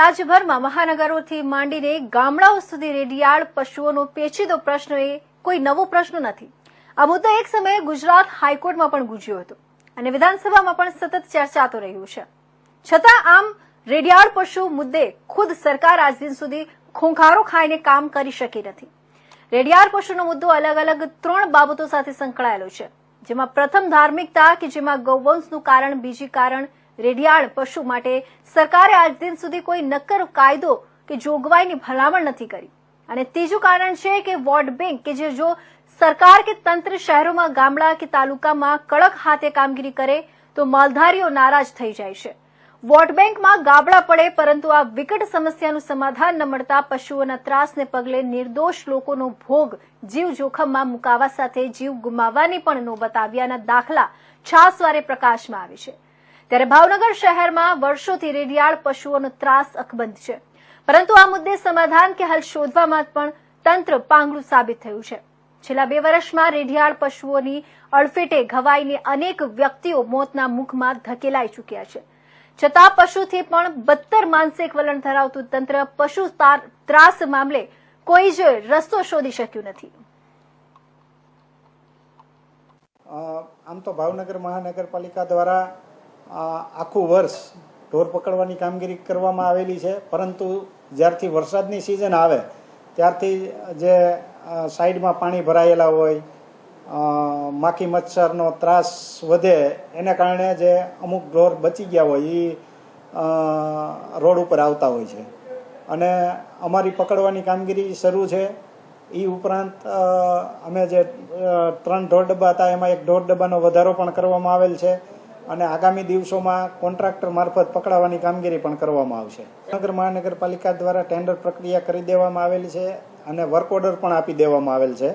રાજ્યભરમાં મહાનગરોથી માંડીને ગામડાઓ સુધી રેડિયાળ પશુઓનો પેચીદો પ્રશ્ન એ કોઈ નવો પ્રશ્ન નથી. આ મુદ્દો એક સમયે ગુજરાત હાઈકોર્ટમાં પણ ગુજ્યો હતો અને વિધાનસભામાં પણ સતત ચર્ચાતો રહ્યું છે. છતાં આમ રેડિયાળ પશુ મુદ્દે ખુદ સરકાર આજ દિન સુધી ખોંખારો ખાઈને કામ કરી શકી નથી. રેડિયાળ પશુનો મુદ્દો અલગ અલગ ત્રણ બાબતો સાથે સંકળાયેલો છે, જેમાં પ્રથમ ધાર્મિકતા કે જેમાં ગૌવંશનું કારણ, બીજી કારણ રેડિયાળ પશુ માટે સરકારે આજ દિન સુધી કોઈ નક્કર કાયદો કે જોગવાઈની ભલામણ નથી કરી. અને ત્રીજું કારણ છે કે વોર્ડ બેંક કે જે જો સરકાર કે તંત્ર શહેરોમાં, ગામડા કે તાલુકામાં કડક હાથે કામગીરી કરે, તો માલધારીઓ નારાજ થઈ જાય છે. વોટ બેંકમાં ગાબડા પડે, પરંતુ આ વિકટ સમસ્યાનું સમાધાન ન મળતા પશુઓના ત્રાસને પગલે નિર્દોષ લોકોનો ભોગ જીવ જોખમમાં મુકાવા સાથે જીવ ગુમાવવાની પણ નોબત આવ્યાના દાખલા છાસવારે પ્રકાશમાં આવે છે. ત્યારે ભાવનગર શહેરમાં વર્ષોથી રેડિયાળ પશુઓનો ત્રાસ અકબંધ છે. પરંતુ આ મુદ્દે સમાધાન કે હલ શોધવામાં પણ તંત્ર પાંગળું સાબિત થયું છે. છેલ્લા બે વર્ષમાં રેઢિયાળ પશુઓની અડફેટે ઘવાઈને અનેક વ્યક્તિઓ મોતના મુખમાં ધકેલાઈ ચૂક્યા છે. છતાં પશુથી પણ બદતર માનસિક વલણ ધરાવતું તંત્ર પશુ ત્રાસ મામલે કોઈ જ રસ્તો શોધી શક્યું નથી. આમ તો ભાવનગર મહાનગરપાલિકા દ્વારા આખું વર્ષ ઢોર પકડવાની કામગીરી કરવામાં આવેલી છે, પરંતુ જ્યારથી વરસાદની સિઝન આવે, ત્યારથી જે સાઈડમાં પાણી ભરાયેલા હોય માખી મચ્છરનો ત્રાસ વધે, એને કારણે જે અમુક ઢોર બચી ગયા હોય એ રોડ ઉપર આવતા હોય છે. અને અમારી પકડવાની કામગીરી શરૂ છે. એ ઉપરાંત અમે જે ત્રણ ઢોર ડબ્બા હતા, એમાં એક ઢોર ડબ્બાનો વધારો પણ કરવામાં આવેલ છે. અને આગામી દિવસોમાં કોન્ટ્રાક્ટર મારફત પકડાવવાની કામગીરી પણ કરવામાં આવશે. નગર મહાનગરપાલિકા દ્વારા ટેન્ડર પ્રક્રિયા કરી દેવામાં આવેલી છે અને વર્ક ઓર્ડર પણ આપી દેવામાં આવેલ છે.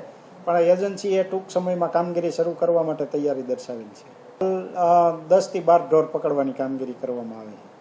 પણ એજન્સીએ ટૂંક સમયમાં કામગીરી શરૂ કરવા માટે તૈયારી દર્શાવેલી છે. દસથી બાર ઢોર પકડવાની કામગીરી કરવામાં આવી છે.